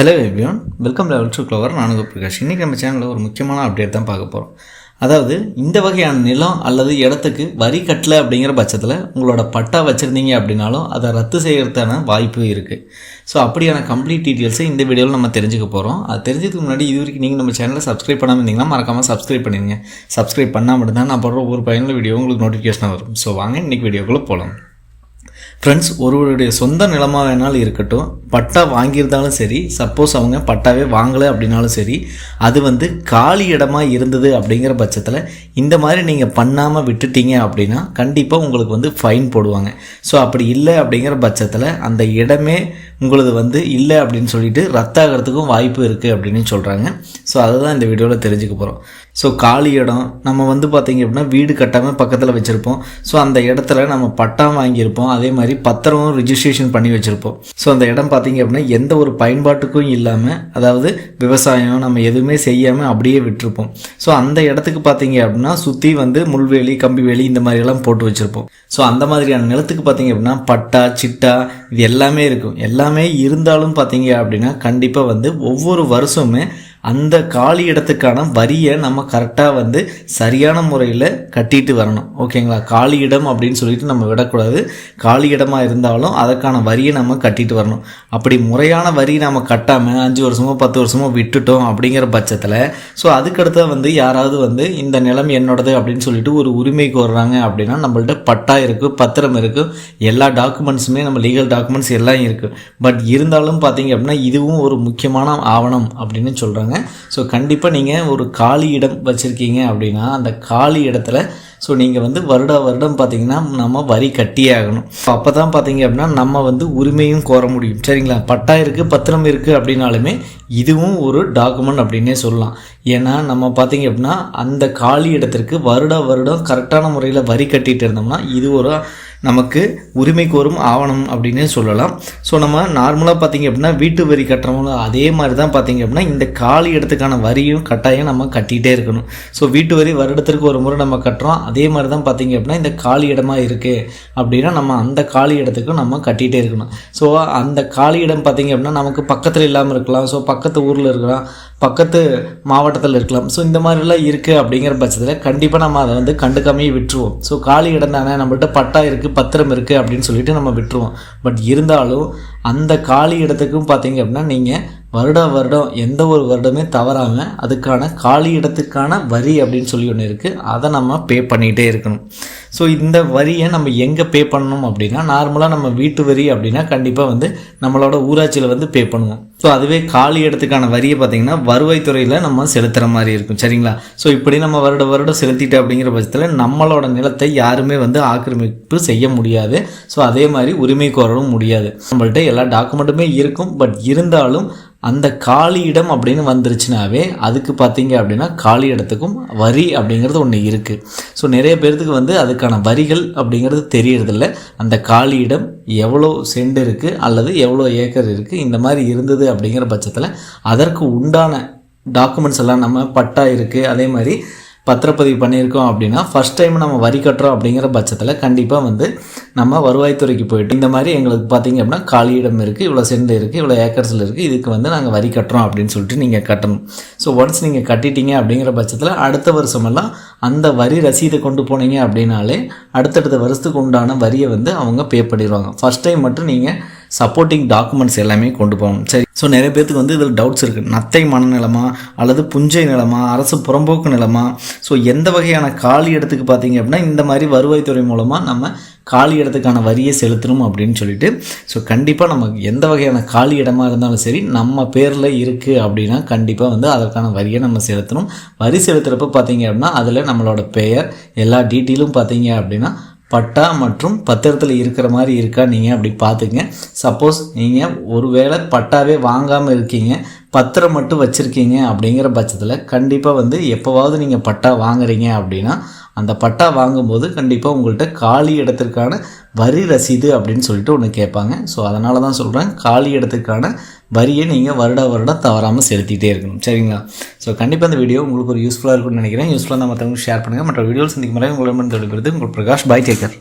Hello everyone welcome level to Clover நானுங்க பிரகாஷ். இன்றைக்கி நம்ம சேனலில் ஒரு முக்கியமான அப்டேட் தான் பார்க்க போகிறோம் அதாவது இந்த வகையான நிலம் அல்லது இடத்துக்கு வரி கட்டலை அப்படிங்கிற பட்சத்தில் உங்களோட பட்டா வச்சுருந்தீங்க அப்படின்னாலும் அதை ரத்து செய்கிறதுக்கான வாய்ப்பு இருக்குது ஸோ அப்படியான கம்ப்ளீட் டீட்டெயில்ஸை இந்த வீடியோவில் நம்ம தெரிஞ்சுக்க போகிறோம் அது தெரிஞ்சதுக்கு முன்னாடி இது வரைக்கும் நீங்கள் நம்ம சேனலை சப்ஸ்கிரைப் பண்ணாமல் இருந்தீங்கன்னா மறக்காமல் சப்ஸ்கிரைப் பண்ணிடுங்க சப்ஸ்கிரைப் பண்ணால் மட்டும்தான் நான் போடுற ஒரு பயனுள்ள வீடியோ உங்களுக்கு நோட்டிஃபிகேஷனாக வரும். ஸோ வாங்க இன்றைக்கி வீடியோக்குள்ளே போகலாம் ஃப்ரெண்ட்ஸ் ஒருவருடைய சொந்த நிலமாக வேணாலும் இருக்கட்டும் பட்டா வாங்கியிருந்தாலும் சரி சப்போஸ் அவங்க பட்டாவே வாங்கலை அப்படின்னாலும் சரி அது வந்து காலி இடமா இருந்தது அப்படிங்கிற பட்சத்தில் இந்த மாதிரி நீங்கள் பண்ணாமல் விட்டுட்டீங்க அப்படின்னா கண்டிப்பாக உங்களுக்கு வந்து ஃபைன் போடுவாங்க. ஸோ அப்படி இல்லை அப்படிங்கிற பட்சத்தில் அந்த இடமே உங்களது வந்து இல்லை அப்படின்னு சொல்லிட்டு ரத்தாகிறதுக்கும் வாய்ப்பு இருக்குது அப்படின்னு சொல்கிறாங்க ஸோ அதை தான் இந்த வீடியோவில் தெரிஞ்சுக்க போகிறோம் ஸோ காலி இடம் நம்ம வந்து பார்த்திங்க அப்படின்னா வீடு கட்டாமல் பக்கத்தில் வச்சுருப்போம். ஸோ அந்த இடத்துல நம்ம பட்டா வாங்கியிருப்போம். அதே மாதிரி பத்திரமும் ரிஜிஸ்ட்ரேஷன் பண்ணி வச்சுருப்போம். ஸோ அந்த இடம் பார்த்திங்க அப்படின்னா எந்த ஒரு பயன்பாட்டுக்கும் இல்லாமல் அதாவது விவசாயம் நம்ம எதுவுமே செய்யாமல் அப்படியே விட்டுருப்போம். ஸோ அந்த இடத்துக்கு பார்த்தீங்க அப்படின்னா சுற்றி வந்து முள்வேலி கம்பி வேலி இந்த மாதிரியெல்லாம் போட்டு வச்சுருப்போம். ஸோ அந்த மாதிரியான நிலத்துக்கு பார்த்தீங்க அப்படின்னா பட்டா சிட்டா இது எல்லாமே இருக்கும். எல்லாமே இருந்தாலும் பார்த்தீங்க அப்படின்னா கண்டிப்பாக வந்து ஒவ்வொரு வருஷமுமே அந்த காலி இடத்துக்கான வரியை நம்ம கரெக்டாக வந்து சரியான முறையில் கட்டிட்டு வரணும். ஓகேங்களா காலி இடம் அப்படின்னு சொல்லிட்டு நம்ம விடக்கூடாது. காலி இடமாக இருந்தாலும் அதற்கான வரியை நம்ம கட்டிட்டு வரணும். அப்படி முறையான வரி நம்ம கட்டாமல் அஞ்சு வருஷமோ பத்து வருஷமோ விட்டுட்டோம் அப்படிங்கிற பட்சத்தில் ஸோ அதுக்கடுத்த வந்து யாராவது வந்து இந்த நிலம் என்னோடது அப்படின்னு சொல்லிட்டு ஒரு உரிமை கோர்றாங்க அப்படின்னா நம்மள்ட்ட பட்டா இருக்குது பத்திரம் இருக்குது எல்லா டாக்குமெண்ட்ஸுமே நம்ம லீகல் டாக்குமெண்ட்ஸ் எல்லாம் இருக்குது பட் இருந்தாலும் பார்த்தீங்க அப்படின்னா இதுவும் ஒரு முக்கியமான ஆவணம் அப்படின்னு சொல்கிறாங்க ஸோ கண்டிப்பாக நீங்கள் ஒரு காலி இடம் வச்சுருக்கீங்க அப்படின்னா அந்த காலி இடத்துல ஸோ நீங்கள் வந்து வருட வருடம் பார்த்தீங்கன்னா நம்ம வரி கட்டியே ஆகணும். அப்போ தான் பார்த்தீங்க அப்படின்னா நம்ம வந்து உரிமையும் கோர முடியும். சரிங்களா? பட்டா இருக்குது பத்திரம் இருக்குது அப்படின்னாலுமே இதுவும் ஒரு டாக்குமெண்ட் அப்படின்னே சொல்லலாம். ஏன்னா நம்ம பார்த்தீங்க அப்படின்னா அந்த காலி இடத்திற்கு வருட வருடம் கரெக்டான முறையில் வரி கட்டிகிட்டு இருந்தோம்னா இது ஒரு நமக்கு உரிமை கோரும் ஆவணம் அப்படின்னு சொல்லலாம். ஸோ நம்ம நார்மலாக பார்த்திங்க அப்படின்னா வீட்டு வரி கட்டுறவங்களும் அதே மாதிரி தான் பார்த்திங்க அப்படின்னா இந்த காலி இடத்துக்கான வரியும் கட்டாயம் நம்ம கட்டிகிட்டே இருக்கணும். ஸோ வீட்டு வரி வருடத்திற்கு ஒரு முறை நம்ம கட்டுறோம். அதே மாதிரி தான் பார்த்திங்க அப்படின்னா இந்த காலி இடமா இருக்குது அப்படின்னா நம்ம அந்த காலி இடத்துக்கும் நம்ம கட்டிகிட்டே இருக்கணும். ஸோ அந்த காலி இடம் பார்த்திங்க அப்படின்னா நமக்கு பக்கத்தில் இல்லாமல் இருக்கலாம். ஸோ பக்கத்து ஊரில் இருக்கலாம். பக்கத்து மாவட்டத்தில் இருக்கலாம். ஸோ இந்த மாதிரிலாம் இருக்குது அப்படிங்கிற பட்சத்தில் கண்டிப்பாக நம்ம அதை வந்து கண்டுக்காமையே விட்டுருவோம். ஸோ காலி இடம் தானே? நம்மள்கிட்ட பட்டா இருக்குது பத்திரம் இருக்குது அப்படின்னு சொல்லிட்டு நம்ம விட்டுருவோம். பட் இருந்தாலும் அந்த காலி இடத்துக்கும் பார்த்தீங்க அப்படின்னா நீங்கள் வருட வருடம் எந்த ஒரு வருடமே தவறாமல் அதுக்கான காலி இடத்துக்கான வரி அப்படின்னு சொல்லி ஒன்று இருக்குது அதை நம்ம பே பண்ணிகிட்டே இருக்கணும். ஸோ இந்த வரியை நம்ம எங்கே பே பண்ணணும் அப்படின்னா நார்மலாக நம்ம வீட்டு வரி அப்படின்னா கண்டிப்பாக வந்து நம்மளோட ஊராட்சியில் வந்து பே பண்ணுவோம். ஸோ அதுவே காலி இடத்துக்கான வரியை பார்த்திங்கன்னா வருவாய்த்துறையில் நம்ம செலுத்துகிற மாதிரி இருக்கும். சரிங்களா? ஸோ இப்படி நம்ம வருட வருடம் செலுத்திட்டு அப்படிங்கிற பட்சத்தில் நம்மளோட நிலத்தை யாருமே வந்து ஆக்கிரமிப்பு செய்ய முடியாது. ஸோ அதே மாதிரி உரிமை கோரவும் முடியாது. நம்மள்ட்ட எல்லா டாக்குமெண்ட்டுமே இருக்கும். பட் இருந்தாலும் அந்த காலி இடம் அப்படின்னு வந்துருச்சுனாவே அதுக்கு பார்த்தீங்க அப்படின்னா காலி இடத்துக்கும் வரி அப்படிங்கிறது ஒன்று இருக்குது ஸோ நிறைய பேர்த்துக்கு வந்து அதற்கான வரிகள் அப்படிங்கிறது தெரியறதில்ல. அந்த காலி இடம் எவ்வளோ சென்ட் இருக்குது அல்லது எவ்வளோ ஏக்கர் இருக்குது இந்த மாதிரி இருந்தது அப்படிங்கிற பட்சத்தில் அதற்கு உண்டான டாக்குமெண்ட்ஸ் எல்லாம் நம்ம பட்டா இருக்குது அதே மாதிரி பத்திரப்பதிவு பண்ணியிருக்கோம் அப்படின்னா ஃபஸ்ட் டைம் நம்ம வரி கட்டுறோம் அப்படிங்கிற பட்சத்தில் கண்டிப்பாக வந்து நம்ம வருவாய்த்துறைக்கு போயிட்டு இந்த மாதிரி எங்களுக்கு பார்த்தீங்க அப்படின்னா காலியிடம் இருக்குது இவ்வளோ சென்ட் இருக்குது இவ்வளோ ஏக்கர்ஸில் இருக்குது இதுக்கு வந்து நாங்கள் வரி கட்டுறோம் அப்படின்னு சொல்லிட்டு நீங்கள் கட்டணும். ஸோ ஒன்ஸ் நீங்கள் கட்டிட்டீங்க அப்படிங்கிற பட்சத்தில் அடுத்த வருஷமெல்லாம் அந்த வரி ரசீதை கொண்டு போனீங்க அப்படின்னாலே அடுத்தடுத்த வருஷத்துக்கு உண்டான வரியை வந்து அவங்க பே பண்ணிடுவாங்க. ஃபஸ்ட் டைம் மட்டும் நீங்கள் சப்போர்ட்டிங் டாக்குமெண்ட்ஸ் எல்லாமே கொண்டு போகணும். சரி ஸோ நிறைய பேர்த்துக்கு வந்து இதில் டவுட்ஸ் இருக்குது நத்தை மனநிலமா அல்லது புஞ்சை நிலமா அரசு புறம்போக்கு நிலமா ஸோ எந்த வகையான காலி இடத்துக்கு பார்த்தீங்க அப்படின்னா இந்த மாதிரி வருவாய்த்துறை மூலமாக நம்ம காலி இடத்துக்கான வரியை செலுத்தணும் அப்படின்னு சொல்லிட்டு ஸோ கண்டிப்பாக நமக்கு எந்த வகையான காலி இடமா இருந்தாலும் சரி நம்ம பேரில் இருக்குது அப்படின்னா கண்டிப்பாக வந்து அதற்கான வரியை நம்ம செலுத்தணும். வரி செலுத்துகிறப்ப பார்த்தீங்க அப்படின்னா அதில் நம்மளோட பெயர் எல்லா டீட்டெயிலும் பார்த்தீங்க அப்படின்னா பட்டா மற்றும் பத்திரத்தில் இருக்கிற மாதிரி இருக்கா நீங்கள் அப்படி பார்த்துங்க சப்போஸ் நீங்கள் ஒருவேளை பட்டாவே வாங்காமல் இருக்கீங்க பத்திரம் மட்டும் வச்சுருக்கீங்க அப்படிங்கிற பட்சத்தில் கண்டிப்பாக வந்து எப்போவாவது நீங்கள் பட்டா வாங்குறீங்க அப்படின்னா அந்த பட்டா வாங்கும்போது கண்டிப்பாக உங்கள்கிட்ட காலி இடத்திற்கான வரி ரசீது அப்படின்னு சொல்லிட்டு ஒன்று கேட்பாங்க. ஸோ அதனால தான் சொல்கிறேன் காலி இடத்துக்கான வரியை நீங்கள் வருட வருடம் தவறாமல் செலுத்திட்டே இருக்கணும். சரிங்களா? ஸோ கண்டிப்பாக இந்த வீடியோ உங்களுக்கு ஒரு யூஸ்ஃபுல்லாக இருக்கும்னு நினைக்கிறேன். யூஸ்ஃபுல்லாக மற்றவங்களுக்கு ஷேர் பண்ணுங்கள் மற்ற வீடியோஸ் சந்திக்கும் முறை உங்களிடம் தொடர்புறது உங்கள் பிரகாஷ். பாய் டேக்கர்